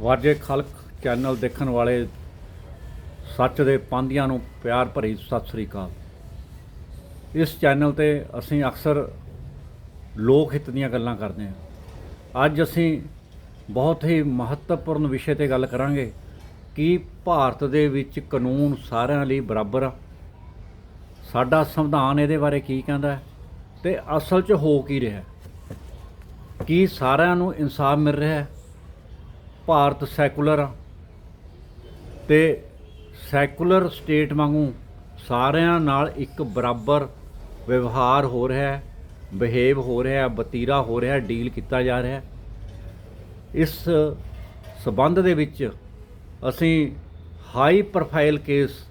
ਵਾਜੇ ਖਲਕ ਚੈਨਲ ਦੇਖਣ ਵਾਲੇ ਸੱਚ ਦੇ ਪਾਂਧੀਆਂ ਨੂੰ ਪਿਆਰ ਭਰੀ ਸਤਿ ਸ੍ਰੀ ਅਕਾਲ। ਇਸ ਚੈਨਲ ਤੇ ਅਸੀਂ ਅਕਸਰ ਲੋਕ ਹਿੱਤ ਦੀਆਂ ਗੱਲਾਂ ਕਰਦੇ ਹਾਂ। ਅੱਜ ਅਸੀਂ ਬਹੁਤ ਹੀ ਮਹੱਤਵਪੂਰਨ ਵਿਸ਼ੇ ਤੇ ਗੱਲ ਕਰਾਂਗੇ ਕਿ ਭਾਰਤ ਦੇ ਵਿੱਚ ਕਾਨੂੰਨ ਸਾਰਿਆਂ ਲਈ ਬਰਾਬਰ ਆ। ਸਾਡਾ ਸੰਵਿਧਾਨ ਇਹਦੇ ਬਾਰੇ ਕੀ ਕਹਿੰਦਾ ਹੈ ਤੇ ਅਸਲ 'ਚ ਹੋ ਕੀ ਰਿਹਾ ਕੀ ਸਾਰਿਆਂ ਨੂੰ ਇਨਸਾਫ ਮਿਲ ਰਿਹਾ ਹੈ? ਭਾਰਤ ਸੈਕੂਲਰ ਆ। ਤੇ ਸੈਕੂਲਰ ਸਟੇਟ ਵਾਂਗੂ ਸਾਰਿਆਂ ਨਾਲ ਇੱਕ ਬਰਾਬਰ ਵਿਵਹਾਰ ਹੋ ਰਿਹਾ ਹੈ, ਬਿਹੇਵ ਹੋ ਰਿਹਾ ਹੈ ਵਤੀਰਾ ਹੋ ਰਿਹਾ ਹੈ, ਡੀਲ ਕੀਤਾ ਜਾ ਰਿਹਾ ਹੈ। ਇਸ ਸਬੰਧ ਦੇ ਵਿੱਚ ਅਸੀਂ ਹਾਈ ਪ੍ਰੋਫਾਈਲ ਕੇਸ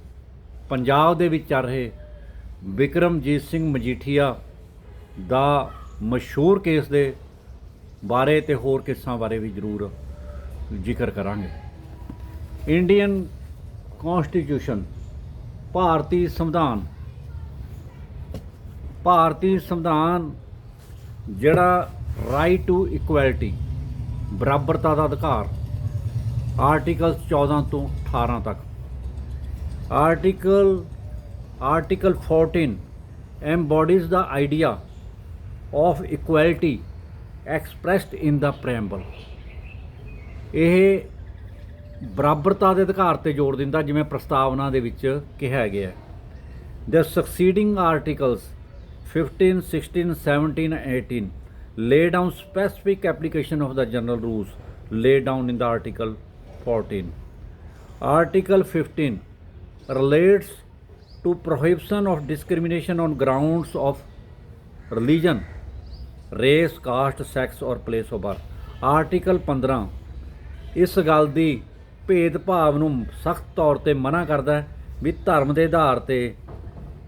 ਪੰਜਾਬ ਦੇ ਵਿੱਚ ਚੱਲ ਰਹੇ ਵਿਕਰਮਜੀਤ ਸਿੰਘ ਮਜੀਠੀਆ ਦਾ ਮਸ਼ਹੂਰ ਕੇਸ ਦੇ ਬਾਰੇ ਤੇ ਹੋਰ ਕੇਸਾਂ ਬਾਰੇ ਵੀ ਜ਼ਰੂਰ ਜ਼ਿਕਰ ਕਰਾਂਗੇ। ਇੰਡੀਅਨ ਕਨਸਟੀਟਿਊਸ਼ਨ ਭਾਰਤੀ ਸੰਵਿਧਾਨ। ਭਾਰਤੀ ਸੰਵਿਧਾਨ ਜਿਹੜਾ ਰਾਈਟ ਟੂ ਇਕੁਐਲਿਟੀ ਬਰਾਬਰਤਾ ਦਾ ਅਧਿਕਾਰ ਆਰਟੀਕਲ 14 ਤੋਂ 18 ਤੱਕ। Article article 14 embodies the idea of equality expressed in the preamble ਇਹ ਬਰਾਬਰਤਾ ਦੇ ਅਧਿਕਾਰ ਤੇ ਜ਼ੋਰ ਦਿੰਦਾ ਜਿਵੇਂ ਪ੍ਰਸਤਾਵਨਾ ਦੇ ਵਿੱਚ ਕਿਹਾ ਗਿਆ ਹੈ The succeeding articles 15, 16, 17 and 18 lay down specific application of the general rules laid down in the article 14. Article 15 relates to prohibition of discrimination on grounds of religion, race, caste, sex or place of birth. Article 15 ਇਸ ਗੱਲ ਦੀ ਭੇਦਭਾਵ ਨੂੰ ਸਖਤ ਤੌਰ ਤੇ ਮਨਾ ਕਰਦਾ ਹੈ ਵੀ ਧਰਮ ਦੇ ਆਧਾਰ ਤੇ,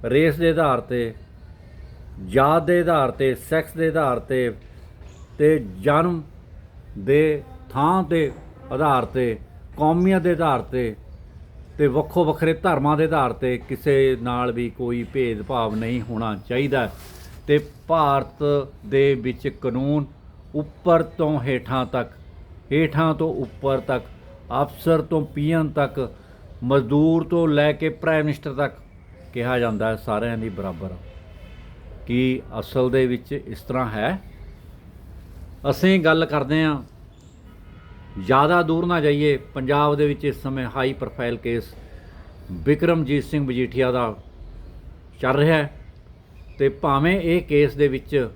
ਰੇਸ ਦੇ ਆਧਾਰ ਤੇ, ਜਾਤ ਦੇ ਆਧਾਰ ਤੇ, ਸੈਕਸ ਦੇ ਆਧਾਰ ਤੇ ਤੇ ਜਨਮ ਦੇ ਥਾਂ ਦੇ ਆਧਾਰ ਤੇ ਕੌਮੀਅਤ ਦੇ ਆਧਾਰ ਤੇ ਤੇ ਵੱਖੋ ਵੱਖਰੇ ਧਰਮਾਂ ਦੇ ਆਧਾਰ ਤੇ ਕਿਸੇ ਨਾਲ ਵੀ ਕੋਈ ਭੇਦਭਾਵ ਨਹੀਂ ਹੋਣਾ ਚਾਹੀਦਾ ਤੇ ਭਾਰਤ ਦੇ ਵਿੱਚ ਕਾਨੂੰਨ ਉੱਪਰ ਤੋਂ ਹੇਠਾਂ ਤੱਕ ਹੇਠਾਂ ਤੋਂ ਉੱਪਰ ਤੱਕ, ਅਫਸਰ ਤੋਂ ਪੀਐਨ ਤੱਕ, ਮਜ਼ਦੂਰ ਤੋਂ ਲੈ ਕੇ ਪ੍ਰਾਈਮ ਮਿਨਿਸਟਰ ਤੱਕ ਕਿਹਾ ਜਾਂਦਾ ਹੈ ਸਾਰਿਆਂ ਦੀ ਬਰਾਬਰ। ਕੀ ਅਸਲ ਦੇ ਵਿੱਚ ਇਸ ਤਰ੍ਹਾਂ ਹੈ? ਅਸੀਂ ਗੱਲ ਕਰਦੇ ਹਾਂ। ਜ਼ਿਆਦਾ ਦੂਰ ਨਾ ਜਾਈਏ, ਪੰਜਾਬ ਦੇ ਵਿੱਚ ਇਸ ਸਮੇਂ high profile case Vikramjit Singh Majithia ਦਾ ਚੱਲ ਰਿਹਾ ਹੈ ਤੇ ਭਾਵੇਂ ਇਹ ਕੇਸ ਦੇ ਵਿੱਚ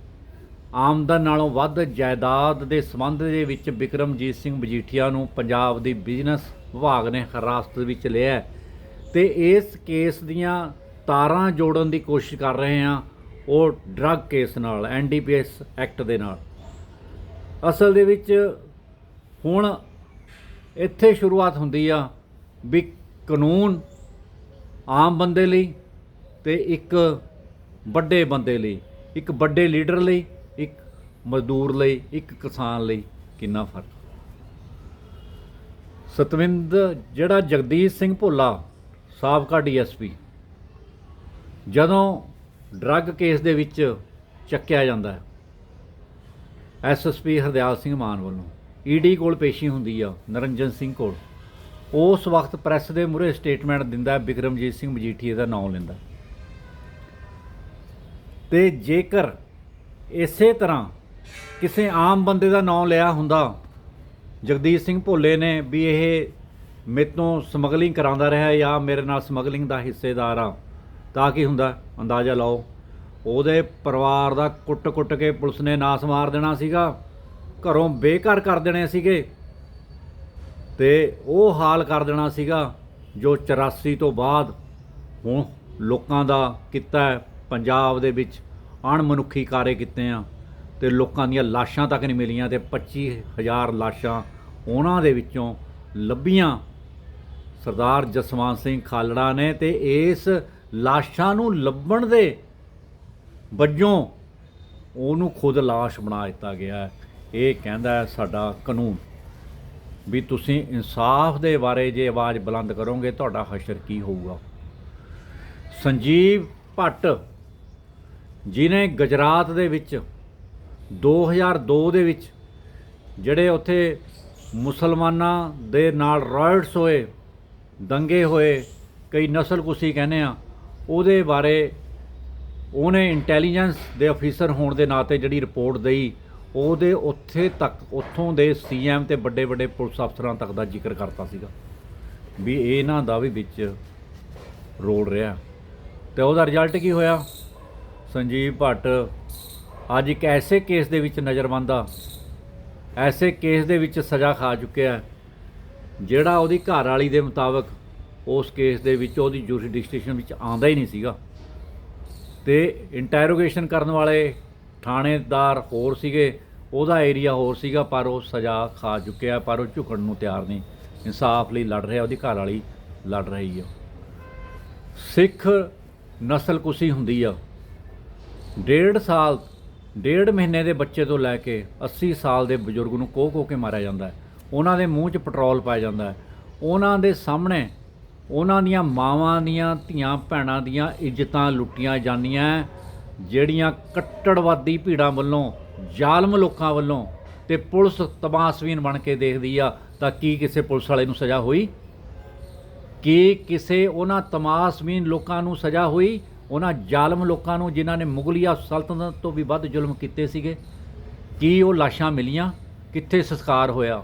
ਆਮਦਨ ਨਾਲੋਂ ਵੱਧ ਜਾਇਦਾਦ ਦੇ ਸੰਬੰਧ ਦੇ ਵਿੱਚ ਵਿਕਰਮਜੀਤ ਸਿੰਘ ਮਜੀਠੀਆ ਨੂੰ ਪੰਜਾਬ ਦੀ ਬਿਜ਼ਨਸ ਵਿਭਾਗ ਨੇ ਹਿਰਾਸਤ ਵਿੱਚ ਲਿਆ ਹੈ ਤੇ ਇਸ ਕੇਸ ਦੀਆਂ ਤਾਰਾਂ ਜੋੜਨ ਦੀ ਕੋਸ਼ਿਸ਼ ਕਰ ਰਹੇ ਹਾਂ ਉਹ ਡਰੱਗ ਕੇਸ ਨਾਲ ਐਨਡੀਪੀਐਸ ਐਕਟ ਦੇ ਨਾਲ। ਅਸਲ ਦੇ ਵਿੱਚ ਹੁਣ ਇੱਥੇ ਸ਼ੁਰੂਆਤ ਹੁੰਦੀ ਆ ਵੀ ਕਾਨੂੰਨ ਆਮ ਬੰਦੇ ਲਈ ਤੇ ਇੱਕ ਵੱਡੇ ਬੰਦੇ ਲਈ, ਇੱਕ ਵੱਡੇ ਲੀਡਰ ਲਈ ਇੱਕ ਮਜ਼ਦੂਰ ਲਈ, ਇੱਕ ਕਿਸਾਨ ਲਈ ਕਿੰਨਾ ਫ਼ਰਕ? ਸਤਵਿੰਦ, ਜਿਹੜਾ ਜਗਦੀਸ਼ ਸਿੰਘ ਭੋਲਾ, ਸਾਬਕਾ ਡੀਐਸਪੀ, ਜਦੋਂ ਡਰੱਗ ਕੇਸ ਦੇ ਵਿੱਚ ਚੱਕਿਆ ਜਾਂਦਾ ਹੈ ਐਸਐਸਪੀ ਹਰਦਿਆਲ ਸਿੰਘ ਮਾਨ ਵੱਲੋਂ ਈਡੀ ਕੋਲ ਪੇਸ਼ੀ ਹੁੰਦੀ ਆ ਨਰਿੰਜਨ ਸਿੰਘ ਕੋਲ, ਉਸ ਵਕਤ ਪ੍ਰੈਸ ਦੇ ਮੂਹਰੇ ਸਟੇਟਮੈਂਟ ਦਿੰਦਾ ਬਿਕਰਮਜੀਤ ਸਿੰਘ ਮਜੀਠੀਏ ਦਾ ਨਾਮ ਲੈਂਦਾ ਤੇ ਜੇਕਰ ਇਸੇ ਤਰ੍ਹਾਂ ਕਿਸੇ ਆਮ ਬੰਦੇ ਦਾ ਨਾਮ ਲਿਆ ਹੁੰਦਾ। ਜਗਦੀਸ਼ ਸਿੰਘ ਭੋਲੇ ਨੇ ਵੀ ਇਹ ਮੇਰੇ ਤੋਂ ਸਮਗਲਿੰਗ ਕਰਾਉਂਦਾ ਰਿਹਾ ਜਾਂ ਮੇਰੇ ਨਾਲ ਸਮਗਲਿੰਗ ਦਾ ਹਿੱਸੇਦਾਰ ਆ, ਤਾਂ ਕੀ ਹੁੰਦਾ? ਅੰਦਾਜ਼ਾ ਲਾਓ। ਉਹਦੇ ਪਰਿਵਾਰ ਦਾ ਕੁੱਟ-ਕੁੱਟ ਕੇ ਪੁਲਿਸ ਨੇ ਨਾਸ ਮਾਰ ਦੇਣਾ ਸੀਗਾ। ਘਰੋਂ ਬੇਘਰ ਕਰ ਦੇਣੇ ਸੀਗੇ। ਤੇ ਉਹ ਹਾਲ ਕਰ ਦੇਣਾ ਸੀਗਾ, ਜੋ 84 ਤੋਂ ਬਾਅਦ ਹੁਣ ਲੋਕਾਂ ਦਾ ਕੀਤਾ ਪੰਜਾਬ ਦੇ ਵਿੱਚ। ਅਣਮਨੁੱਖੀ ਕਾਰੇ ਕੀਤੇ ਆ ਤੇ ਲੋਕਾਂ ਦੀਆਂ ਲਾਸ਼ਾਂ ਤੱਕ ਨਹੀਂ ਮਿਲੀਆਂ ਤੇ 25000 ਲਾਸ਼ਾਂ ਉਹਨਾਂ ਦੇ ਵਿੱਚੋਂ ਲੱਭੀਆਂ। ਸਰਦਾਰ ਜਸਵੰਤ ਸਿੰਘ ਖਾਲੜਾ ਨੇ ਤੇ ਇਸ ਲਾਸ਼ਾਂ ਨੂੰ ਲੱਭਣ ਦੇ ਵਜੋਂ ਉਹਨੂੰ ਖੁਦ ਲਾਸ਼ ਬਣਾ ਦਿੱਤਾ ਗਿਆ ਇਹ ਕਹਿੰਦਾ ਸਾਡਾ ਕਾਨੂੰਨ। ਵੀ ਤੁਸੀਂ ਇਨਸਾਫ ਦੇ ਬਾਰੇ ਜੇ ਆਵਾਜ਼ ਬੁਲੰਦ ਕਰੋਗੇ, ਤੁਹਾਡਾ ਹਸ਼ਰ ਕੀ ਹੋਊਗਾ? ਸੰਜੀਵ ਭੱਟ ਜਿਨੇ ਗੁਜਰਾਤ ਦੇ ਵਿੱਚ 2002 ਦੇ ਵਿੱਚ ਜਿਹੜੇ ਉੱਥੇ ਮੁਸਲਮਾਨਾਂ ਦੇ ਨਾਲ ਰਾਇਟਸ ਹੋਏ, ਦੰਗੇ ਹੋਏ, ਕਈ ਨਸਲਕੁਸ਼ੀ ਕਹਿੰਦੇ ਆ, ਉਹਦੇ ਬਾਰੇ ਉਹਨੇ ਇੰਟੈਲੀਜੈਂਸ ਦੇ ਅਫੀਸਰ ਹੋਣ ਦੇ ਨਾਤੇ ਜਿਹੜੀ ਰਿਪੋਰਟ ਦਈ, ਉਹਦੇ ਉੱਥੇ ਤੱਕ, ਉੱਥੋਂ ਦੇ ਸੀਐਮ ਤੇ ਵੱਡੇ ਵੱਡੇ ਪੁਲਿਸ ਅਫਸਰਾਂ ਤੱਕ ਦਾ ਜ਼ਿਕਰ ਕਰਤਾ ਸੀਗਾ ਵੀ ਇਹਨਾਂ ਦਾ ਵੀ ਵਿੱਚ ਰੋਲ ਰਿਹਾ। ਤੇ ਉਹਦਾ ਰਿਜ਼ਲਟ ਕੀ ਹੋਇਆ? ਸੰਜੀਵ ਭੱਟ, ਅੱਜ ਇੱਕ ਐਸੇ ਕੇਸ ਦੇ ਵਿੱਚ ਨਜ਼ਰਬੰਦ ਆ। ਐਸੇ ਕੇਸ ਦੇ ਵਿੱਚ ਸਜ਼ਾ ਖਾ ਚੁੱਕਿਆ ਜਿਹੜਾ ਉਹਦੀ ਘਰ ਵਾਲੀ ਦੇ ਮੁਤਾਬਕ ਉਸ ਕੇਸ ਦੇ ਵਿੱਚ ਉਹਦੀ ਜੂਰਿਸਡਿਕਸ਼ਨ ਵਿੱਚ ਆਂਦਾ ਹੀ ਨਹੀਂ ਸੀਗਾ। ਤੇ ਇੰਟਰੋਗੇਸ਼ਨ ਕਰਨ ਵਾਲੇ ਥਾਣੇਦਾਰ ਹੋਰ ਸੀਗੇ, ਉਹਦਾ ਏਰੀਆ ਹੋਰ ਸੀਗਾ, ਪਰ ਉਹ ਸਜ਼ਾ ਖਾ ਚੁੱਕਿਆ ਪਰ ਉਹ ਝੁਕਣ ਨੂੰ ਤਿਆਰ ਨਹੀਂ। ਇਨਸਾਫ ਲਈ ਲੜ ਰਿਹਾ, ਉਹਦੀ ਘਰ ਵਾਲੀ ਲੜ ਰਹੀ ਆ। ਸਿੱਖ ਨਸਲ ਕੁਸੀ ਹੁੰਦੀ ਆ ਡੇਢ ਸਾਲ, ਡੇਢ ਮਹੀਨੇ ਦੇ ਬੱਚੇ ਤੋਂ ਲੈ ਕੇ 80 ਸਾਲ ਦੇ ਬਜ਼ੁਰਗ ਨੂੰ ਕੋਹ ਕੋਹ ਕੇ ਮਾਰਿਆ ਜਾਂਦਾ ਹੈ। ਉਹਨਾਂ ਦੇ ਮੂੰਹ 'ਚ ਪੈਟਰੋਲ ਪਾਇਆ ਜਾਂਦਾ ਹੈ। ਉਹਨਾਂ ਦੇ ਸਾਹਮਣੇ ਉਹਨਾਂ ਦੀਆਂ ਮਾਵਾਂ ਦੀਆਂ, ਧੀਆਂ ਭੈਣਾਂ ਦੀਆਂ ਇੱਜ਼ਤਾਂ ਲੁੱਟੀਆਂ ਜਾਂਦੀਆਂ ਜਿਹੜੀਆਂ ਕੱਟੜਵਾਦੀ ਭੀੜਾਂ ਵੱਲੋਂ, ਜ਼ਾਲਮ ਲੋਕਾਂ ਵੱਲੋਂ ਤੇ ਪੁਲਿਸ ਤਮਾਸਵੀਨ ਬਣ ਕੇ ਦੇਖਦੀ ਆ, ਤਾਂ ਕੀ ਕਿਸੇ ਪੁਲਿਸ ਵਾਲੇ ਨੂੰ ਸਜ਼ਾ ਹੋਈ? ਕੀ ਕਿਸੇ ਉਹਨਾਂ ਤਮਾਸ਼ਵੀਨ ਲੋਕਾਂ ਨੂੰ ਸਜ਼ਾ ਹੋਈ? ਉਹਨਾਂ ਜ਼ਾਲਮ ਲੋਕਾਂ ਨੂੰ ਜਿਨ੍ਹਾਂ ਨੇ ਮੁਗਲੀਆ ਸਲਤਨਤ ਤੋਂ ਵੀ ਵੱਧ ਜ਼ੁਲਮ ਕੀਤੇ ਸੀਗੇ, ਕੀ ਉਹ ਲਾਸ਼ਾਂ ਮਿਲੀਆਂ, ਕਿੱਥੇ ਸੰਸਕਾਰ ਹੋਇਆ,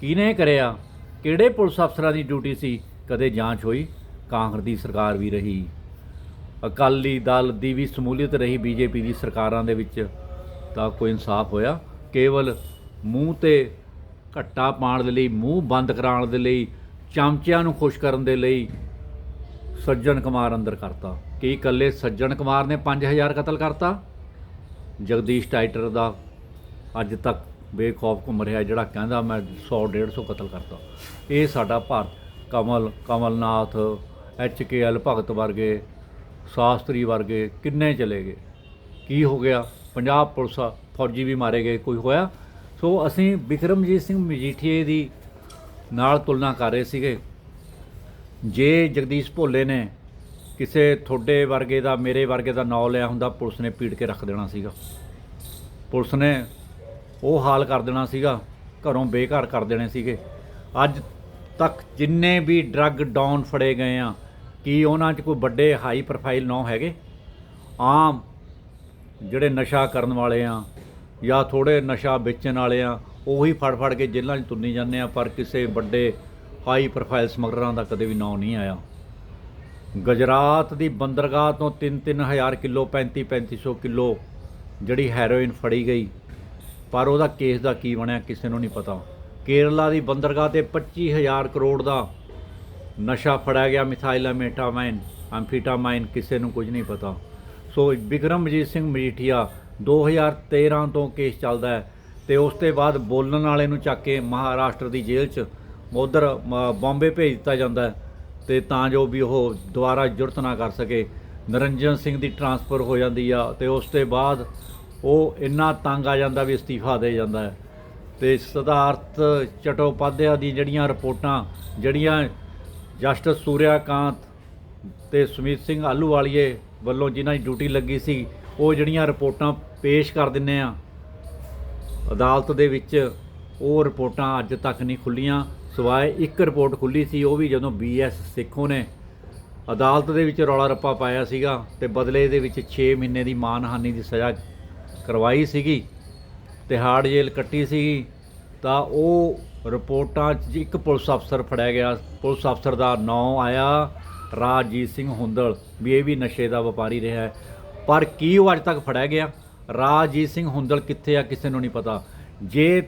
ਕਿਹਨੇ ਕਰਿਆ, ਕਿਹੜੇ ਪੁਲਿਸ ਅਫਸਰਾਂ ਦੀ ਡਿਊਟੀ ਸੀ, ਕਦੇ ਜਾਂਚ ਹੋਈ, ਕਾਂਗਰਸ ਦੀ ਸਰਕਾਰ ਵੀ ਰਹੀ। ਅਕਾਲੀ ਦਲ ਦੀ ਵੀ ਸਮੂਲੀਅਤ ਰਹੀ ਬੀਜੇਪੀ ਦੀ ਸਰਕਾਰਾਂ ਦੇ ਵਿੱਚ, ਤਾਂ ਕੋਈ ਇਨਸਾਫ ਹੋਇਆ? ਕੇਵਲ ਮੂੰਹ ਤੇ ਘੱਟਾ ਪਾਉਣ ਦੇ ਲਈ, ਮੂੰਹ ਬੰਦ ਕਰਾਉਣ ਦੇ ਲਈ, ਚਮਚਿਆਂ ਨੂੰ ਖੁਸ਼ ਕਰਨ ਦੇ ਲਈ ਸੱਜਣ ਕੁਮਾਰ ਅੰਦਰ ਕਰਤਾ। ਕੀ ਇਕੱਲੇ ਸੱਜਣ ਕੁਮਾਰ ਨੇ 5000 ਕਤਲ ਕਰਤਾ? ਜਗਦੀਸ਼ ਟਾਈਟਰ ਦਾ ਅੱਜ ਤੱਕ ਬੇਖੌਫ ਘੁੰਮ ਰਿਹਾ, ਜਿਹੜਾ ਕਹਿੰਦਾ ਮੈਂ 100 150 ਕਤਲ ਕਰਤਾ। ਇਹ ਸਾਡਾ Bharat. Kamal, Kamalnath, H K L, Bhagat ਵਰਗੇ, ਸ਼ਾਸਤਰੀ ਵਰਗੇ ਕਿੰਨੇ ਚਲੇ ਗਏ? ਕੀ ਹੋ ਗਿਆ? ਪੰਜਾਬ ਪੁਲਿਸ ਫੌਜੀ ਵੀ ਮਾਰੇ ਗਏ, ਕੋਈ ਹੋਇਆ? ਸੋ ਅਸੀਂ ਵਿਕਰਮਜੀਤ ਸਿੰਘ ਮਜੀਠੀਏ ਦੀ ਨਾਲ ਤੁਲਨਾ ਕਰ ਰਹੇ ਸੀਗੇ। ਜੇ ਜਗਦੀਸ਼ ਭੋਲੇ ਨੇ ਕਿਸੇ ਤੁਹਾਡੇ ਵਰਗੇ ਦਾ, ਮੇਰੇ ਵਰਗੇ ਦਾ ਨਾਂ ਲਿਆ ਹੁੰਦਾ, ਪੁਲਿਸ ਨੇ ਪੀੜ ਕੇ ਰੱਖ ਦੇਣਾ ਸੀਗਾ। ਪੁਲਿਸ ਨੇ ਉਹ ਹਾਲ ਕਰ ਦੇਣਾ ਸੀਗਾ, ਘਰੋਂ ਬੇਘਰ ਕਰ ਦੇਣੇ ਸੀਗੇ। ਅੱਜ ਤੱਕ ਜਿੰਨੇ ਵੀ ਡਰੱਗ ਡਾਊਨ ਫੜੇ ਗਏ ਆ, ਕੀ ਉਹਨਾਂ 'ਚ ਕੋਈ ਵੱਡੇ ਹਾਈ ਪ੍ਰੋਫਾਈਲ ਨਾਂ ਹੈਗੇ? ਆਮ ਜਿਹੜੇ ਨਸ਼ਾ ਕਰਨ ਵਾਲੇ ਆ ਜਾਂ ਥੋੜੇ ਨਸ਼ਾ ਵੇਚਣ ਵਾਲੇ ਆ, ਉਹੀ ਫੜ ਫੜ ਕੇ ਜੇਲ੍ਹਾਂ 'ਚ ਤੁੰਨੀ ਜਾਂਦੇ ਆ, ਪਰ ਕਿਸੇ ਵੱਡੇ ਹਾਈ ਪ੍ਰੋਫਾਈਲ ਸਮਗਲਰਾਂ ਦਾ ਕਦੇ ਵੀ ਨਾਂ ਨਹੀਂ ਆਇਆ। ਗੁਜਰਾਤ ਦੀ ਬੰਦਰਗਾਹ ਤੋਂ 3-3000 ਕਿਲੋ 35-3500 ਕਿਲੋ ਜਿਹੜੀ ਹੈਰੋਇਨ ਫੜੀ ਗਈ। ਪਰ ਉਹਦਾ ਕੇਸ ਦਾ ਕੀ ਬਣਿਆ ਕਿਸੇ ਨੂੰ ਨਹੀਂ ਪਤਾ। ਕੇਰਲਾ ਦੀ ਬੰਦਰਗਾਹ ਤੇ 25000 ਕਰੋੜ ਦਾ ਨਸ਼ਾ ਫੜਿਆ ਗਿਆ ਮਿਥਾਈਲਾਮੇਟਾਮਾਈਨ ਐਂਫੀਟਾਮਾਈਨ, ਕਿਸੇ ਨੂੰ ਕੁਝ ਨਹੀਂ ਪਤਾ। ਸੋ ਬਿਕਰਮਜੀਤ ਸਿੰਘ ਮਜੀਠੀਆ 2013 ਤੋਂ ਕੇਸ ਚੱਲਦਾ ਹੈ ਤੇ ਉਸ ਤੋਂ ਬਾਅਦ ਬੋਲਣ ਵਾਲੇ ਨੂੰ ਚੱਕ ਕੇ ਮਹਾਰਾਸ਼ਟਰ ਦੀ ਜੇਲ੍ਹ 'ਚ ਉਧਰ ਬੰਬੇ ਭੇਜ ਦਿੱਤਾ ਜਾਂਦਾ ਹੈ ਤੇ ਤਾਂ ਜੋ ਵੀ ਉਹ ਦੁਬਾਰਾ ਜੁਰਤ ਨਾ ਕਰ ਸਕੇ। ਨਰਿੰਜਨ ਸਿੰਘ ਦੀ ਟਰਾਂਸਫਰ ਹੋ ਜਾਂਦੀ ਆ ਤੇ ਉਸ ਤੋਂ ਬਾਅਦ ਉਹ ਇੰਨਾ ਤੰਗ ਆ ਜਾਂਦਾ ਵੀ ਅਸਤੀਫਾ ਦੇ ਜਾਂਦਾ ਹੈ। ਤੇ ਸਿਧਾਰਥ ਚਟੋਪਾਧਿਆ ਦੀ ਜਿਹੜੀਆਂ ਰਿਪੋਰਟਾਂ, ਜਿਹੜੀਆਂ ਜਸਟਿਸ ਸੂਰਿਆਕਾਂਤ ਤੇ ਸੁਮੀਤ ਸਿੰਘ ਆਲੂਵਾਲੀਏ ਵੱਲੋਂ ਜਿਨ੍ਹਾਂ ਦੀ ਡਿਊਟੀ ਲੱਗੀ ਸੀ, ਉਹ ਜਿਹੜੀਆਂ ਰਿਪੋਰਟਾਂ ਪੇਸ਼ ਕਰ ਦਿੰਨੇ ਆ, ਅਦਾਲਤ ਦੇ ਵਿੱਚ, ਉਹ ਰਿਪੋਰਟਾਂ ਅੱਜ ਤੱਕ ਨਹੀਂ ਖੁੱਲੀਆਂ। ਸਵਾਏ ਇੱਕ ਰਿਪੋਰਟ ਖੁੱਲੀ ਸੀ, ਉਹ ਵੀ ਜਦੋਂ ਬੀਐਸ ਸਿੱਖੋ ਨੇ, ਅਦਾਲਤ ਦੇ ਵਿੱਚ ਰੌਲਾ ਰੱਪਾ ਪਾਇਆ ਸੀਗਾ ਤੇ ਬਦਲੇ ਦੇ ਵਿੱਚ 6 ਮਹੀਨੇ ਦੀ ਮਾਨਹਾਨੀ ਦੀ ਸਜ਼ਾ ਕਰਵਾਈ ਸੀਗੀ ਤਿਹਾੜ ਜੇਲ੍ਹ ਕੱਟੀ ਸੀ ਤਾਂ ਉਹ ਰਿਪੋਰਟਾਂ 'ਚ ਇੱਕ ਪੁਲਿਸ ਅਫਸਰ ਫੜਿਆ ਗਿਆ, ਪੁਲਿਸ ਅਫਸਰ ਦਾ ਨਾਂ ਆਇਆ ਰਾਜਜੀਤ ਸਿੰਘ ਹੁੰਦਲ, ਵੀ ਇਹ ਵੀ ਨਸ਼ੇ ਦਾ ਵਪਾਰੀ ਰਿਹਾ ਹੈ। ਪਰ ਕੀ ਉਹ ਅੱਜ ਤੱਕ ਫੜਿਆ ਗਿਆ? ਰਾਜਜੀਤ ਸਿੰਘ ਹੁੰਦਲ ਕਿੱਥੇ ਆ, ਕਿਸੇ ਨੂੰ ਨਹੀਂ ਪਤਾ। ਜੇ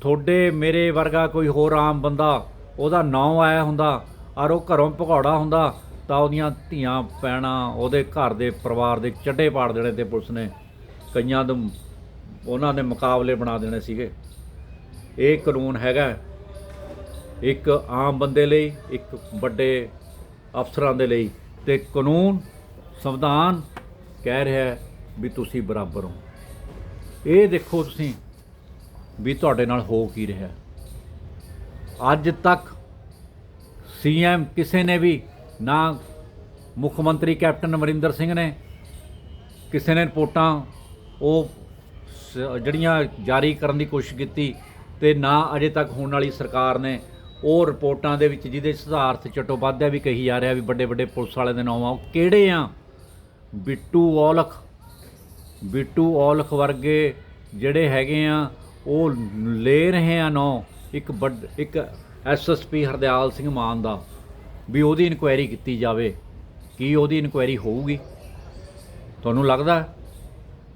ਤੁਹਾਡੇ ਮੇਰੇ ਵਰਗਾ ਕੋਈ ਹੋਰ ਆਮ ਬੰਦਾ ਉਹਦਾ ਨਾਂ ਆਇਆ ਹੁੰਦਾ, ਔਰ ਉਹ ਘਰੋਂ ਭਗੌੜਾ ਹੁੰਦਾ, ਤਾਂ ਉਹਦੀਆਂ ਧੀਆਂ ਪੈਣਾ ਉਹਦੇ ਘਰ ਦੇ ਪਰਿਵਾਰ ਦੇ ਚੱਡੇ ਪਾੜ ਦੇਣੇ ਤੇ ਪੁਲਿਸ ਨੇ ਕਈਆਂ ਦੇ ਉਹਨਾਂ ਦੇ ਮੁਕਾਬਲੇ ਬਣਾ ਦੇਣੇ ਸੀਗੇ। ਇਹ ਕਾਨੂੰਨ ਹੈਗਾ ਇੱਕ ਆਮ ਬੰਦੇ ਲਈ, ਇੱਕ ਵੱਡੇ ਅਫਸਰਾਂ ਦੇ ਲਈ ਤੇ ਕਾਨੂੰਨ, ਸੰਵਿਧਾਨ ਕਹਿ ਰਿਹਾ ਵੀ ਤੁਸੀਂ ਬਰਾਬਰ ਹੋ। ਇਹ ਦੇਖੋ ਤੁਸੀਂ ਵੀ ਤੁਹਾਡੇ ਨਾਲ ਹੋ ਕੀ ਰਿਹਾ। ਅੱਜ ਤੱਕ ਸੀਐਮ ਕਿਸੇ ਨੇ ਵੀ ਨਾ ਮੁੱਖ ਮੰਤਰੀ ਕੈਪਟਨ ਅਮਰਿੰਦਰ ਸਿੰਘ ਨੇ ਕਿਸੇ ਨੇ ਰਿਪੋਰਟਾਂ ਉਹ ਸ- ਜਿਹੜੀਆਂ ਜਾਰੀ ਕਰਨ ਦੀ ਕੋਸ਼ਿਸ਼ ਕੀਤੀ ਤੇ ਨਾ ਅਜੇ ਤੱਕ ਹੋਣ ਵਾਲੀ ਸਰਕਾਰ ਨੇ ਉਹ ਰਿਪੋਰਟਾਂ ਦੇ ਵਿੱਚ ਜਿਹਦੇ ਸਿਧਾਰਥ ਚਟੋਪਾਧਿਆ ਵੀ ਕਹੀ ਜਾ ਰਿਹਾ ਵੀ ਵੱਡੇ ਵੱਡੇ ਪੁਲਿਸ ਵਾਲਿਆਂ ਦੇ ਨਾਮ ਆ, ਉਹ ਕਿਹੜੇ ਆ? ਬਿੱਟੂ ਔਲਖ। ਬਿੱਟੂ ਔਲਖ ਵਰਗੇ ਜਿਹੜੇ ਹੈਗੇ ਆ ਉਹ ਲੈ ਰਹੇ ਆ ਨਾਂ, ਇੱਕ ਵੱਡ, ਇੱਕ ਐਸਐਸਪੀ ਹਰਦਿਆਲ ਸਿੰਘ ਮਾਨ ਦਾ, ਵੀ ਉਹਦੀ ਇਨਕੁਆਇਰੀ ਕੀਤੀ ਜਾਵੇ। ਕੀ ਉਹਦੀ ਇਨਕੁਆਇਰੀ ਹੋਊਗੀ? ਤੁਹਾਨੂੰ ਲੱਗਦਾ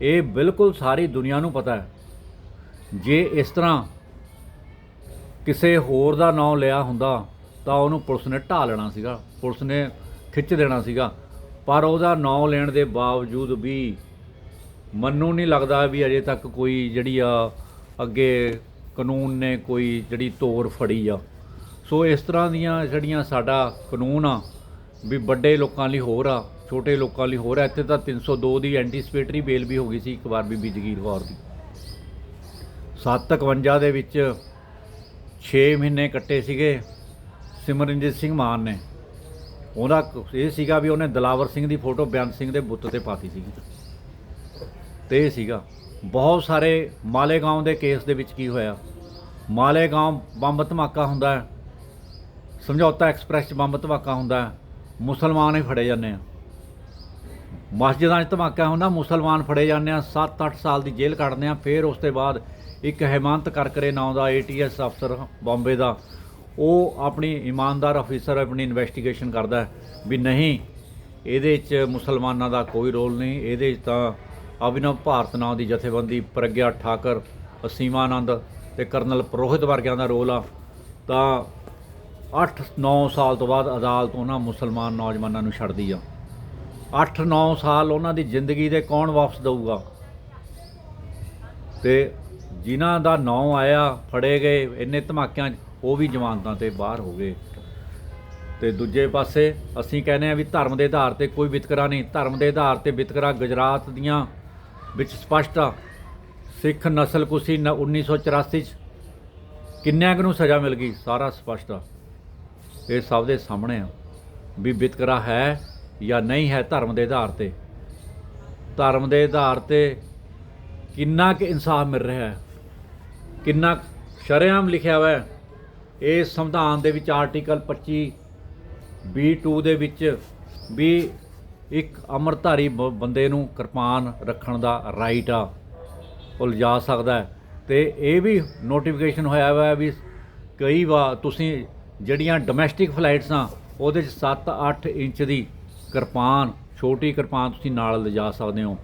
ਇਹ ਬਿਲਕੁਲ ਸਾਰੀ ਦੁਨੀਆ ਨੂੰ ਪਤਾ ਹੈ। ਜੇ ਇਸ ਤਰ੍ਹਾਂ ਕਿਸੇ ਹੋਰ ਦਾ ਨਾਮ ਲਿਆ ਹੁੰਦਾ, ਤਾਂ ਉਹਨੂੰ ਪੁਲਿਸ ਨੇ ਢਾ ਲੈਣਾ ਸੀਗਾ, ਪੁਲਿਸ ਨੇ ਖਿੱਚ ਦੇਣਾ ਸੀਗਾ। ਪਰ ਉਹਦਾ ਨਾਮ ਲੈਣ ਦੇ ਬਾਵਜੂਦ ਵੀ ਮੈਨੂੰ ਨਹੀਂ ਲੱਗਦਾ ਵੀ ਅਜੇ ਤੱਕ ਕੋਈ ਜਿਹੜੀ ਆ ਅੱਗੇ ਕਾਨੂੰਨ ਨੇ ਕੋਈ ਜਿਹੜੀ ਤੋਰ ਫੜੀ ਆ। ਸੋ ਇਸ ਤਰ੍ਹਾਂ ਦੀਆਂ ਜਿਹੜੀਆਂ ਸਾਡਾ ਕਾਨੂੰਨ ਆ, ਵੀ ਵੱਡੇ ਲੋਕਾਂ ਲਈ ਹੋਰ ਆ, ਛੋਟੇ ਲੋਕਾਂ ਲਈ ਹੋਰ ਆ, ਇੱਥੇ ਤਾਂ 302 ਦੀ ਐਂਟੀਸਪੇਟਰੀ ਬੇਲ ਵੀ ਹੋ ਗਈ ਸੀ ਇੱਕ ਵਾਰ ਬੀਬੀ ਜਗੀਰ ਕੌਰ ਦੀ। 751 ਦੇ ਵਿੱਚ 6 ਮਹੀਨੇ ਕੱਟੇ ਸੀਗੇ ਸਿਮਰਨਜੀਤ ਸਿੰਘ ਮਾਨ ਨੇ। ਉਹਦਾ ਇਹ ਸੀਗਾ ਵੀ ਉਹਨੇ ਦਲਾਵਰ ਸਿੰਘ ਦੀ ਫੋਟੋ ਬੇਅੰਤ ਸਿੰਘ ਦੇ ਬੁੱਤ ਤੇ ਪਾਤੀ ਸੀਗੀ। ਤੇ ਇਹ ਸੀਗਾ। ਬਹੁਤ ਸਾਰੇ ਮਾਲੇਗਾਉਂ ਦੇ ਕੇਸ ਦੇ ਵਿੱਚ ਕੀ ਹੋਇਆ? ਮਾਲੇਗਾਉਂ ਬੰਬ ਧਮਾਕਾ ਹੁੰਦਾ ਸਮਝੌਤਾ ਐਕਸਪ੍ਰੈਸ 'ਚ ਬੰਬ ਧਮਾਕਾ ਹੁੰਦਾ ਮੁਸਲਮਾਨ ਹੀ ਫੜੇ ਜਾਂਦੇ ਆ। ਮਸਜਿਦਾਂ 'ਚ ਧਮਾਕਾ ਹੁੰਦਾ, ਮੁਸਲਮਾਨ ਫੜੇ ਜਾਂਦੇ ਆ 7-8 ਸਾਲ ਦੀ ਜੇਲ੍ਹ ਕੱਟਦੇ ਆ, ਫਿਰ ਉਸ ਤੋਂ ਬਾਅਦ ਇੱਕ ਹੈਮੰਤ ਕਰਕਰੇ ਨਾਂ ਦਾ ਏਟੀਐਸ ਅਫਸਰ ਬੰਬੇ ਦਾ, ਉਹ ਆਪਣੀ ਇਮਾਨਦਾਰ ਅਫੀਸਰ ਆਪਣੀ ਇਨਵੈਸਟੀਗੇਸ਼ਨ ਕਰਦਾ ਵੀ ਨਹੀਂ, ਇਹਦੇ 'ਚ ਮੁਸਲਮਾਨਾਂ ਦਾ ਕੋਈ ਰੋਲ ਨਹੀਂ, ਇਹਦੇ 'ਚ ਤਾਂ ਅਭਿਨਵ ਭਾਰਤ ਨਾਂ ਦੀ ਜਥੇਬੰਦੀ ਪ੍ਰਗਿਆ ਠਾਕਰ ਅਸੀਮਾਨੰਦ ਤੇ ਕਰਨਲ ਪ੍ਰੋਹਿਤ ਵਰਗਿਆਂ ਦਾ ਰੋਲ ਆ। ਤਾਂ 8-9 ਸਾਲ ਤੋਂ ਬਾਅਦ ਅਦਾਲਤ ਉਹਨਾਂ ਮੁਸਲਮਾਨ ਨੌਜਵਾਨਾਂ ਨੂੰ ਛੱਡਦੀ ਆ। 8-9 ਸਾਲ ਉਹਨਾਂ ਦੀ ਜ਼ਿੰਦਗੀ ਦੇ ਕੌਣ ਵਾਪਸ ਦਊਗਾ? ਤੇ ਜਿਨ੍ਹਾਂ ਦਾ ਨਾਂ ਆਇਆ, ਫੜੇ ਗਏ, ਇੰਨੇ ਧਮਾਕਿਆਂ 'ਚ ਉਹ ਵੀ ਜ਼ਮਾਨਤਾਂ ਤੇ ਬਾਹਰ ਹੋ ਗਏ। ਤੇ ਦੂਜੇ ਪਾਸੇ ਅਸੀਂ ਕਹਿੰਦੇ ਆ ਵੀ ਧਰਮ ਦੇ ਆਧਾਰ ਤੇ ਕੋਈ ਵਿਤਕਰਾ ਨਹੀਂ। ਧਰਮ ਦੇ ਆਧਾਰ ਤੇ ਵਿਤਕਰਾ ਗੁਜਰਾਤ ਦੀਆਂ ਵਿੱਚ ਸਪਸ਼ਟ ਆ, ਸਿੱਖ ਨਸਲਕੁਸ਼ੀ ਨ- 1984 ਚ ਕਿੰਨਿਆਂ ਕੁ ਨੂੰ ਸਜ਼ਾ ਮਿਲ ਗਈ? ਸਾਰਾ ਸਪਸ਼ਟ ਆ। ਇਹ ਸਭ ਦੇ ਸਾਹਮਣੇ ਆ। ਵੀ ਵਿਤਕਰਾ ਹੈ ਜਾਂ ਨਹੀਂ ਹੈ ਧਰਮ ਦੇ ਆਧਾਰ ਤੇ? ਧਰਮ ਦੇ ਆਧਾਰ ਤੇ ਕਿੰਨਾ ਕੁ ਇਨਸਾਫ ਮਿਲ ਰਿਹਾ ਹੈ? ਕਿੰਨਾ ਕੁ ਸ਼ਰੇਆਮ ਲਿਖਿਆ ਹੋਇਆ ਹੈ? ਇਹ ਸੰਵਿਧਾਨ ਦੇ ਵਿੱਚ ਆਰਟੀਕਲ 25 B2 ਦੇ ਵਿੱਚ ਵੀ ਇੱਕ ਅਮਰਧਾਰੀ ਬ- ਬੰਦੇ ਨੂੰ ਕਿਰਪਾਨ ਰੱਖਣ ਦਾ ਰਾਈਟ ਆ। ਉਹ ਲਿਜਾ ਸਕਦਾ ਹੈ। ਤੇ ਇਹ ਵੀ ਨੋਟੀਫਿਕੇਸ਼ਨ ਹੋਇਆ ਹੋਇਆ ਵੀ ਕਈ ਵਾਰ ਤੁਸੀਂ ਜਿਹੜੀਆਂ ਡੋਮੈਸਟਿਕ ਫਲਾਈਟਸ ਆ, ਉਹਦੇ 'ਚ 7-8 ਇੰਚ ਦੀ ਕਿਰਪਾਨ, ਛੋਟੀ ਕਿਰਪਾਨ ਤੁਸੀਂ ਨਾਲ ਲਿਜਾ ਸਕਦੇ ਹੋ।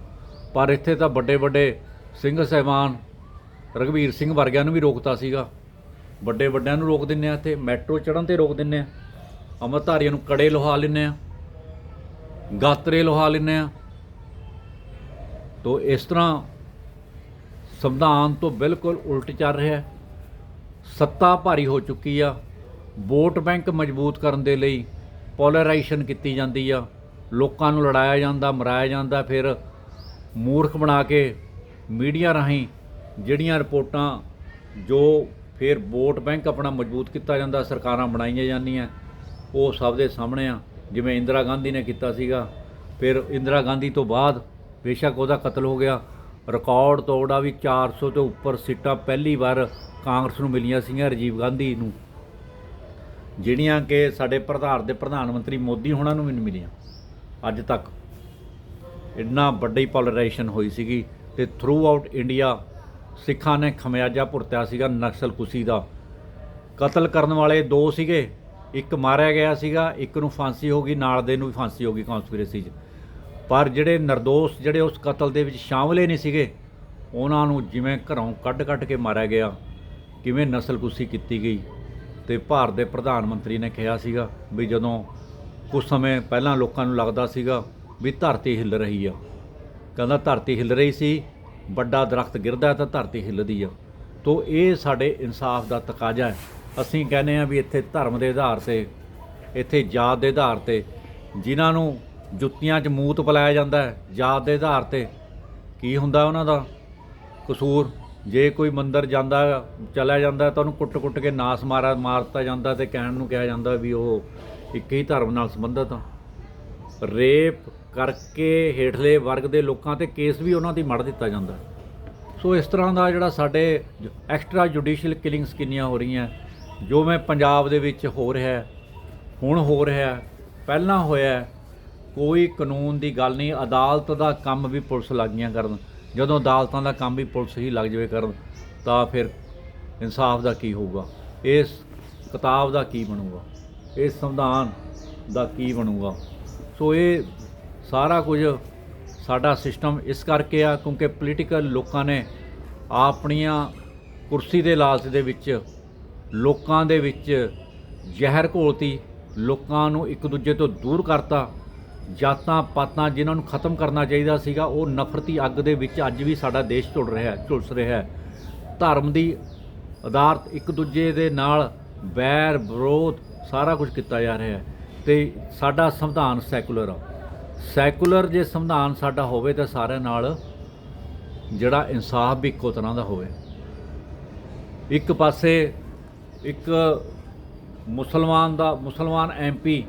ਪਰ ਇੱਥੇ ਤਾਂ ਵੱਡੇ ਵੱਡੇ ਸਿੰਘ ਸਹਿਬਾਨ ਰਘਵੀਰ ਸਿੰਘ ਵਰਗਿਆਂ ਨੂੰ ਵੀ ਰੋਕਤਾ ਸੀਗਾ। ਵੱਡੇ ਵੱਡਿਆਂ ਨੂੰ ਰੋਕ ਦਿੰਨੇ ਆ ਇੱਥੇ ਮੈਟਰੋ ਚੜਨ ਤੇ ਰੋਕ ਦਿੰਨੇ ਆ। ਅਮਰਧਾਰੀਆਂ ਨੂੰ ਕੜੇ ਲੁਹਾ ਲੈਂਦੇ ਆ। ਗਾਤਰੇ ਲੁਹਾ ਲੈਂਦੇ ਆ ਤੋ ਇਸ ਤਰ੍ਹਾਂ ਸੰਵਿਧਾਨ ਤੋਂ ਬਿਲਕੁਲ ਉਲਟ ਚੱਲ ਰਿਹਾ ਹੈ। ਸੱਤਾ ਭਾਰੀ ਹੋ ਚੁੱਕੀ ਆ। ਵੋਟ ਬੈਂਕ ਮਜ਼ਬੂਤ ਕਰਨ ਦੇ ਲਈ ਪੋਲਰਾਈਜੇਸ਼ਨ ਕੀਤੀ ਜਾਂਦੀ ਆ। ਲੋਕਾਂ ਨੂੰ ਲੜਾਇਆ ਜਾਂਦਾ, ਮਰਾਇਆ ਜਾਂਦਾ, ਫਿਰ ਮੂਰਖ ਬਣਾ ਕੇ ਮੀਡੀਆ ਰਾਹੀਂ ਜਿਹੜੀਆਂ ਰਿਪੋਰਟਾਂ ਜੋ ਫਿਰ ਵੋਟ ਬੈਂਕ ਆਪਣਾ ਮਜ਼ਬੂਤ ਕੀਤਾ ਜਾਂਦਾ, ਸਰਕਾਰਾਂ ਬਣਾਈਆਂ ਜਾਂਦੀਆਂ, ਉਹ ਸਭ ਦੇ ਸਾਹਮਣੇ ਆ। ਜਿਵੇਂ ਇੰਦਰਾ ਗਾਂਧੀ ਨੇ ਕੀਤਾ ਸੀਗਾ, ਫਿਰ ਇੰਦਰਾ ਗਾਂਧੀ ਤੋਂ ਬਾਅਦ ਬੇਸ਼ੱਕ ਉਹਦਾ ਕਤਲ ਹੋ ਗਿਆ। ਰਿਕਾਰਡ ਤੋੜਾ ਵੀ 400 ਤੋਂ ਉੱਪਰ ਸੀਟਾਂ ਪਹਿਲੀ ਵਾਰ ਕਾਂਗਰਸ ਨੂੰ ਮਿਲੀਆਂ ਸੀਗੀਆਂ ਰਾਜੀਵ ਗਾਂਧੀ ਨੂੰ। ਜਿਹੜੀਆਂ ਕਿ ਸਾਡੇ ਪ੍ਰਧਾਨ ਦੇ ਪ੍ਰਧਾਨ ਮੰਤਰੀ ਮੋਦੀ ਹੋਣਾ ਨੂੰ ਵੀ ਨਹੀਂ ਮਿਲੀਆਂ। ਅੱਜ ਤੱਕ ਇੰਨਾ ਵੱਡੀ ਪੋਲਰਾਈਜੇਸ਼ਨ ਹੋਈ ਸੀਗੀ ਤੇ ਥਰੂ ਆਊਟ ਇੰਡੀਆ ਸਿੱਖਾਂ ਨੇ ਖਮਿਆਜਾ ਭੁਰਤਿਆ ਸੀਗਾ ਨਕਸਲਕੁਸ਼ੀ ਦਾ। ਕਤਲ ਕਰਨ ਵਾਲੇ ਦੋ ਸੀਗੇ ਇੱਕ ਮਾਰਿਆ ਗਿਆ ਸੀਗਾ, ਇੱਕ ਨੂੰ ਫਾਂਸੀ ਹੋ ਗਈ, ਨਾਲ ਦੇ ਨੂੰ ਵੀ ਫਾਂਸੀ ਹੋ ਗਈ ਕਨਸਪੀਰੇਸੀ 'ਚ। ਪਰ ਜਿਹੜੇ ਨਿਰਦੋਸ਼, ਜਿਹੜੇ ਉਸ ਕਤਲ ਦੇ ਵਿੱਚ ਸ਼ਾਮਲ ਹੀ ਨਹੀਂ ਸੀਗੇ, ਉਹਨਾਂ ਨੂੰ ਜਿਵੇਂ ਘਰੋਂ ਕੱਢ-ਕੱਢ ਕੇ ਮਾਰਿਆ ਗਿਆ, ਕਿਵੇਂ ਨਸਲਕੁਸ਼ੀ ਕੀਤੀ ਗਈ, ਤੇ ਭਾਰਤ ਦੇ ਪ੍ਰਧਾਨ ਮੰਤਰੀ ਨੇ ਕਿਹਾ ਸੀਗਾ ਵੀ ਜਦੋਂ ਕੁਝ ਸਮੇਂ ਪਹਿਲਾਂ ਲੋਕਾਂ ਨੂੰ ਲੱਗਦਾ ਸੀਗਾ ਵੀ ਧਰਤੀ ਹਿੱਲ ਰਹੀ ਆ, ਕਹਿੰਦਾ ਧਰਤੀ ਹਿੱਲ ਰਹੀ ਸੀ, ਵੱਡਾ ਦਰਖਤ ਗਿਰਦਾ ਤਾਂ ਧਰਤੀ ਹਿੱਲਦੀ ਆ। ਤੋ ਇਹ ਸਾਡੇ ਇਨਸਾਫ ਦਾ ਤਕਾਜ਼ਾ ਹੈ। ਅਸੀਂ ਕਹਿੰਦੇ ਆ ਵੀ ਇੱਥੇ ਧਰਮ ਦੇ ਆਧਾਰ ਤੇ, ਇੱਥੇ ਜਾਤ ਦੇ ਆਧਾਰ ਤੇ, ਜਿਨ੍ਹਾਂ ਨੂੰ ਜੁੱਤੀਆਂ 'ਚ ਮੂਤ ਪਲਾਇਆ ਜਾਂਦਾ ਹੈ, ਜਾਤ ਦੇ ਆਧਾਰ ਤੇ, ਕੀ ਹੁੰਦਾ ਉਹਨਾਂ ਦਾ? ਕਸੂਰ, ਜੇ ਕੋਈ ਮੰਦਰ ਜਾਂਦਾ, ਚਲਾ ਜਾਂਦਾ, ਤਾਂ ਉਹਨੂੰ ਕੁੱਟ-ਕੁੱਟ ਕੇ ਨਾਸ ਮਾਰਾ ਮਾਰਤਾ ਜਾਂਦਾ ਤੇ ਕਹਿਣ ਨੂੰ ਕਿਹਾ ਜਾਂਦਾ ਵੀ ਉਹ ਇੱਕ ਹੀ ਧਰਮ ਨਾਲ ਸੰਬੰਧਿਤ ਆ। ਰੇਪ ਕਰਕੇ ਹੇਠਲੇ ਵਰਗ ਦੇ ਲੋਕਾਂ ਤੇ ਕੇਸ ਵੀ ਉਹਨਾਂ ਦੀ ਮੜ ਦਿੱਤਾ ਜਾਂਦਾ। ਸੋ ਇਸ ਤਰ੍ਹਾਂ ਦਾ ਜਿਹੜਾ ਸਾਡੇ ਐਕਸਟਰਾ ਜੁਡੀਸ਼ੀਅਲ ਕਿਲਿੰਗਸ ਕਿੰਨੀਆਂ ਹੋ ਰਹੀਆਂ ਜੋ ਮੈਂ ਪੰਜਾਬ ਦੇ ਵਿੱਚ ਹੋ ਰਿਹਾ ਹੁਣ ਹੋ ਰਿਹਾ ਪਹਿਲਾਂ ਹੋਇਆ ਕੋਈ ਕਾਨੂੰਨ ਦੀ ਗੱਲ ਨਹੀਂ, ਅਦਾਲਤ ਦਾ ਕੰਮ ਵੀ ਪੁਲਿਸ ਲੱਗੀਆਂ ਕਰਨ। ਜਦੋਂ ਅਦਾਲਤਾਂ ਦਾ ਕੰਮ ਵੀ ਪੁਲਿਸ ਹੀ ਲੱਗ ਜਾਵੇ ਕਰਨ, ਤਾਂ ਫਿਰ ਇਨਸਾਫ ਦਾ ਕੀ ਹੋਊਗਾ? ਇਸ ਕਿਤਾਬ ਦਾ ਕੀ ਬਣੂਗਾ? ਇਸ ਸੰਵਿਧਾਨ ਦਾ ਕੀ ਬਣੂਗਾ? ਸੋ ਇਹ ਸਾਰਾ ਕੁਝ ਸਾਡਾ ਸਿਸਟਮ ਇਸ ਕਰਕੇ ਆ, ਕਿਉਂਕਿ ਪੋਲੀਟੀਕਲ ਲੋਕਾਂ ਨੇ ਆਪਣੀਆਂ ਕੁਰਸੀ ਦੇ ਲਾਲਚ ਦੇ ਵਿੱਚ ਲੋਕਾਂ ਦੇ ਵਿੱਚ ਜ਼ਹਿਰ ਘੋਲਤੀ, ਲੋਕਾਂ ਨੂੰ ਇੱਕ ਦੂਜੇ ਤੋਂ ਦੂਰ ਕਰਤਾ। ਜਾਤਾਂ ਪਾਤਾਂ ਜਿਨ੍ਹਾਂ ਨੂੰ ਖਤਮ ਕਰਨਾ ਚਾਹੀਦਾ ਸੀਗਾ, ਉਹ ਨਫ਼ਰਤੀ ਅੱਗ ਦੇ ਵਿੱਚ ਅੱਜ ਵੀ ਸਾਡਾ ਦੇਸ਼ ਝੁਲ ਰਿਹਾ ਹੈ ਝੁਲਸ ਰਿਹਾ ਹੈ। ਧਰਮ ਦੀ ਆਧਾਰਤ ਇੱਕ ਦੂਜੇ ਦੇ ਨਾਲ ਵੈਰ, ਵਿਰੋਧ, ਸਾਰਾ ਕੁਝ ਕੀਤਾ ਜਾ ਰਿਹਾ ਹੈ। ਤੇ ਸਾਡਾ ਸੰਵਿਧਾਨ ਸੈਕੂਲਰ ਆ। ਸੈਕੂਲਰ ਜੇ ਸੰਵਿਧਾਨ ਸਾਡਾ ਹੋਵੇ ਤਾਂ ਸਾਰਿਆਂ ਨਾਲ ਜਿਹੜਾ ਇਨਸਾਫ ਵੀ ਇੱਕੋ ਤਰ੍ਹਾਂ ਦਾ ਹੋਵੇ। ਇੱਕ ਪਾਸੇ ਇੱਕ ਮੁਸਲਮਾਨ ਦਾ, ਮੁਸਲਮਾਨ ਐਮਪੀ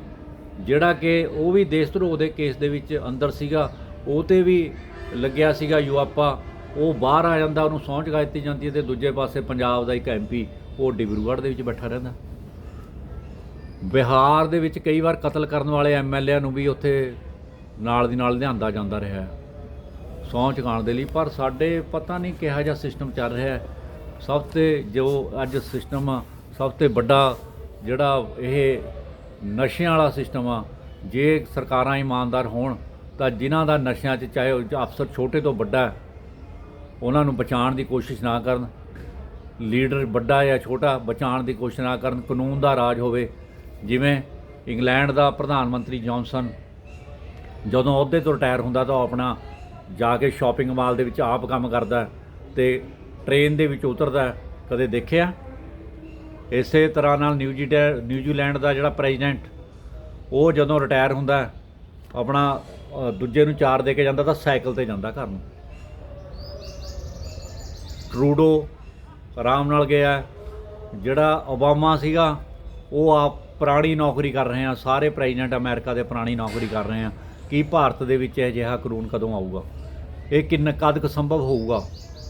ਜਿਹੜਾ ਕਿ ਉਹ ਵੀ ਦੇਸ਼ ਧਰੋਹ ਦੇ ਕੇਸ ਦੇ ਵਿੱਚ ਅੰਦਰ ਸੀਗਾ, ਉਹ ਤੇ ਵੀ ਲੱਗਿਆ ਸੀਗਾ ਯੂਆਪਾ। ਉਹ ਬਾਹਰ ਆ ਜਾਂਦਾ, ਉਹਨੂੰ ਸਹੁੰ ਚੁਕਾ ਦਿੱਤੀ ਜਾਂਦੀ ਹੈ ਤੇ ਦੂਜੇ ਪਾਸੇ ਪੰਜਾਬ ਦਾ ਇੱਕ ਐਮਪੀ ਉਹ ਡਿਬਰੂਗੜ੍ਹ ਦੇ ਵਿੱਚ ਬੈਠਾ ਰਹਿੰਦਾ। ਬਿਹਾਰ ਦੇ ਵਿੱਚ ਕਈ ਵਾਰ ਕਤਲ ਕਰਨ ਵਾਲੇ ਐਮਐਲਏ ਨੂੰ ਵੀ ਉੱਥੇ ਨਾਲ ਦੀ ਨਾਲ ਲਿਆਂਦਾ ਜਾਂਦਾ ਰਿਹਾ। ਹੈ ਸਹੁੰ ਚੁਕਾਉਣ ਦੇ ਲਈ, ਪਰ ਸਾਡੇ ਪਤਾ ਨਹੀਂ ਕਿਹੋ ਜਿਹਾ ਸਿਸਟਮ ਚੱਲ ਰਿਹਾ ਸਭ ਤੇ ਜੋ ਅੱਜ ਸਿਸਟਮ ਆ ਸਭ ਤੋਂ ਵੱਡਾ ਜਿਹੜਾ ਇਹ ਨਸ਼ਿਆਂ ਵਾਲਾ ਸਿਸਟਮ ਆ, ਜੇ ਸਰਕਾਰਾਂ ਇਮਾਨਦਾਰ ਹੋਣ, ਤਾਂ ਜਿਨ੍ਹਾਂ ਦਾ ਨਸ਼ਿਆਂ 'ਚ ਚਾਹੇ ਉਹ ਅਫਸਰ ਛੋਟੇ ਤੋਂ ਵੱਡਾ ਉਹਨਾਂ ਨੂੰ ਬਚਾਉਣ ਦੀ ਕੋਸ਼ਿਸ਼ ਨਾ ਕਰਨ। ਲੀਡਰ ਵੱਡਾ ਜਾਂ ਛੋਟਾ ਬਚਾਉਣ ਦੀ ਕੋਸ਼ਿਸ਼ ਨਾ ਕਰਨ। ਕਾਨੂੰਨ ਦਾ ਰਾਜ ਹੋਵੇ, ਜਿਵੇਂ ਇੰਗਲੈਂਡ ਦਾ ਪ੍ਰਧਾਨ ਮੰਤਰੀ ਜੌਨਸਨ, ਜਦੋਂ ਅਹੁਦੇ ਤੋਂ ਰਿਟਾਇਰ ਹੁੰਦਾ ਤਾਂ ਉਹ ਆਪਣਾ ਜਾ ਕੇ ਸ਼ਾਪਿੰਗ ਮਾਲ ਦੇ ਵਿੱਚ ਆਪ ਕੰਮ ਕਰਦਾ ਹੈ ਤੇ ਟ੍ਰੇਨ ਦੇ ਵਿੱਚ ਉਤਰਦਾ ਕਦੇ ਦੇਖਿਆ? ਇਸੇ ਤਰ੍ਹਾਂ ਨਾਲ ਨਿਊਜ਼ੀਲੈ ਨਿਊਜ਼ੀਲੈਂਡ ਦਾ ਜਿਹੜਾ ਪ੍ਰੈਜ਼ੀਡੈਂਟ, ਉਹ ਜਦੋਂ ਰਿਟਾਇਰ ਹੁੰਦਾ, ਆਪਣਾ ਦੂਜੇ ਨੂੰ ਚਾਰ ਦੇ ਕੇ ਜਾਂਦਾ ਤਾਂ ਸਾਈਕਲ ਤੇ ਜਾਂਦਾ ਘਰ ਨੂੰ। ਟਰੂਡੋ ਆਰਾਮ ਨਾਲ ਗਿਆ। ਜਿਹੜਾ ਓਬਾਮਾ ਸੀਗਾ, ਉਹ ਆਪ ਪੁਰਾਣੀ ਨੌਕਰੀ ਕਰ ਰਹੇ ਆ। ਸਾਰੇ ਪ੍ਰੈਜ਼ੀਡੈਂਟ ਅਮਰੀਕਾ ਦੇ ਪੁਰਾਣੀ ਨੌਕਰੀ ਕਰ ਰਹੇ ਆ। ਕੀ ਭਾਰਤ ਦੇ ਵਿੱਚ ਇਹ ਜਿਹਾ ਕਾਨੂੰਨ ਕਦੋਂ ਆਊਗਾ? ਇਹ ਕਿੰਨਾ ਕਦ ਸੰਭਵ ਹੋਊਗਾ?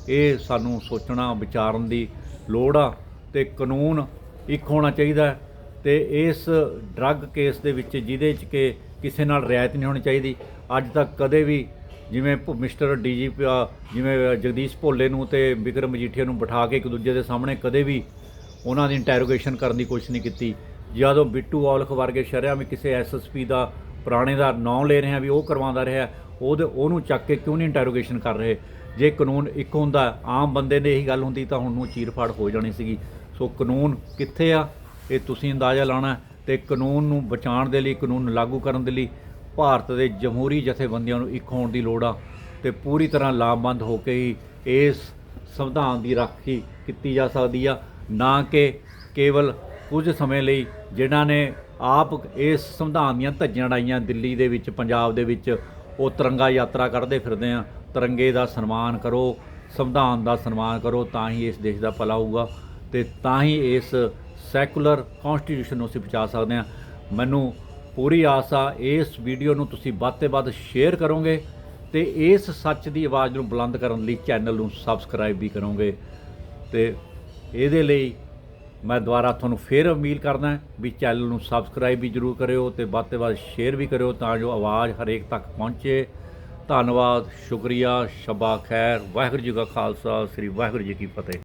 ਇਹ ਸਾਨੂੰ ਸੋਚਣਾ, ਵਿਚਾਰਨ ਦੀ ਲੋੜ ਆ। ਤੇ ਕਾਨੂੰਨ ਇੱਕ ਹੋਣਾ ਚਾਹੀਦਾ ਹੈ ਤੇ ਇਸ ਡਰੱਗ ਕੇਸ ਦੇ ਵਿੱਚ ਜਿਹਦੇ 'ਚ ਕਿ ਕਿਸੇ ਨਾਲ ਰਿਆਇਤ ਨਹੀਂ ਹੋਣੀ ਚਾਹੀਦੀ। ਅੱਜ ਤੱਕ ਕਦੇ ਵੀ ਜਿਵੇਂ ਭ- ਮਿਸਟਰ ਡੀਜੀਪੀ ਜਿਵੇਂ ਜਗਦੀਸ਼ ਭੋਲੇ ਨੂੰ ਤੇ ਵਿਕਰਮ ਮਜੀਠੀਆ ਨੂੰ ਬਿਠਾ ਕੇ ਇੱਕ ਦੂਜੇ ਦੇ ਸਾਹਮਣੇ ਕਦੇ ਵੀ ਉਹਨਾਂ ਦੀ ਇੰਟੈਰੋਗੇਸ਼ਨ ਕਰਨ ਦੀ ਕੋਸ਼ਿਸ਼ ਨਹੀਂ ਕੀਤੀ। ਜਦੋਂ ਬਿੱਟੂ ਔਲਖ ਵਰਗੇ ਸ਼ਰਿਆਮ ਕਿਸੇ ਐਸਐਸਪੀ ਦਾ ਪੁਰਾਣੇ ਦਾ ਨਾਂ ਲੈ ਰਹੇ ਆ ਵੀ ਉਹ ਕਰਵਾਉਂਦਾ ਰਿਹਾ, ਉਹਦੇ, ਉਹਨੂੰ ਚੱਕ ਕੇ ਕਿਉਂ ਨਹੀਂ ਇੰਟੈਰੋਗੇਸ਼ਨ ਕਰ ਰਹੇ? ਜੇ ਕਾਨੂੰਨ ਇੱਕ ਹੁੰਦਾ, ਆਮ ਬੰਦੇ ਨੇ ਇਹੀ ਗੱਲ ਹੁੰਦੀ ਤਾਂ ਹੁਣ ਨੂੰ ਚੀਰਫਾੜ ਹੋ ਜਾਣੀ ਸੀਗੀ। ਸੋ ਕਾਨੂੰਨ ਕਿੱਥੇ ਆ? ਇਹ ਤੁਸੀਂ ਅੰਦਾਜ਼ਾ ਲਾਉਣਾ ਤੇ ਕਾਨੂੰਨ ਨੂੰ ਬਚਾਉਣ ਦੇ ਲਈ, ਕਾਨੂੰਨ ਨੂੰ ਲਾਗੂ ਕਰਨ ਦੇ ਲਈ ਭਾਰਤ ਦੇ ਜਮਹੂਰੀ ਜਥੇਬੰਦੀਆਂ ਨੂੰ ਇੱਕ ਹੋਣ ਦੀ ਲੋੜ ਆ ਤੇ ਪੂਰੀ ਤਰ੍ਹਾਂ ਲਾਮਬੰਦ ਹੋ ਕੇ ਹੀ ਇਸ ਸੰਵਿਧਾਨ ਦੀ ਰਾਖੀ ਕੀਤੀ ਜਾ ਸਕਦੀ ਆ, ਨਾ ਕਿ ਕੇਵਲ ਕੁਝ ਸਮੇਂ ਲਈ ਜਿਨ੍ਹਾਂ ਨੇ ਆਪ ਇਸ ਸੰਵਿਧਾਨ ਦੀਆਂ ਧੱਜੀਆਂ ਡਾਈਆਂ ਦਿੱਲੀ ਦੇ ਵਿੱਚ, ਪੰਜਾਬ ਦੇ ਵਿੱਚ ਉਹ ਤਿਰੰਗਾ ਯਾਤਰਾ ਕਰਦੇ ਫਿਰਦੇ ਆ। ਤਿਰੰਗੇ ਦਾ ਸਨਮਾਨ ਕਰੋ, ਸੰਵਿਧਾਨ ਦਾ ਸਨਮਾਨ ਕਰੋ ਤਾਂ ਹੀ ਇਸ ਦੇਸ਼ ਦਾ ਭਲਾ ਹੋਊਗਾ। ਤੇ ਤਾਂ ਹੀ ਇਸ ਸੈਕੂਲਰ ਕਨਸਟੀਟਿਊਸ਼ਨ ਨੂੰ ਅਸੀਂ ਬਚਾ ਸਕਦੇ ਹਾਂ। ਮੈਨੂੰ ਪੂਰੀ ਆਸ ਆ, ਇਸ ਵੀਡੀਓ ਨੂੰ ਤੁਸੀਂ ਵੱਧ ਤੋਂ ਵੱਧ ਸ਼ੇਅਰ ਕਰੋਗੇ ਤੇ ਇਸ ਸੱਚ ਦੀ ਆਵਾਜ਼ ਨੂੰ ਬੁਲੰਦ ਕਰਨ ਲਈ ਚੈਨਲ ਨੂੰ ਸਬਸਕ੍ਰਾਈਬ ਵੀ ਕਰੋਗੇ। ਤੇ ਇਹਦੇ ਲਈ ਮੈਂ ਦੁਬਾਰਾ ਤੁਹਾਨੂੰ ਫੇਰ ਅਪੀਲ ਕਰਦਾ ਵੀ ਚੈਨਲ ਨੂੰ ਸਬਸਕ੍ਰਾਈਬ ਵੀ ਜਰੂਰ ਕਰਿਓ ਤੇ ਵੱਧ ਤੋਂ ਵੱਧ ਸ਼ੇਅਰ ਵੀ ਕਰਿਓ ਤਾਂ ਜੋ ਆਵਾਜ਼ ਹਰੇਕ ਤੱਕ ਪਹੁੰਚੇ। ਧੰਨਵਾਦ, ਸ਼ੁਕਰੀਆ, ਸ਼ਬਾ ਖੈਰ, ਵਾਹਿਗੁਰੂ ਜੀ ਕਾ ਖਾਲਸਾ, ਸ੍ਰੀ ਵਾਹਿਗੁਰੂ ਜੀ ਕੀ ਫਤਿਹ।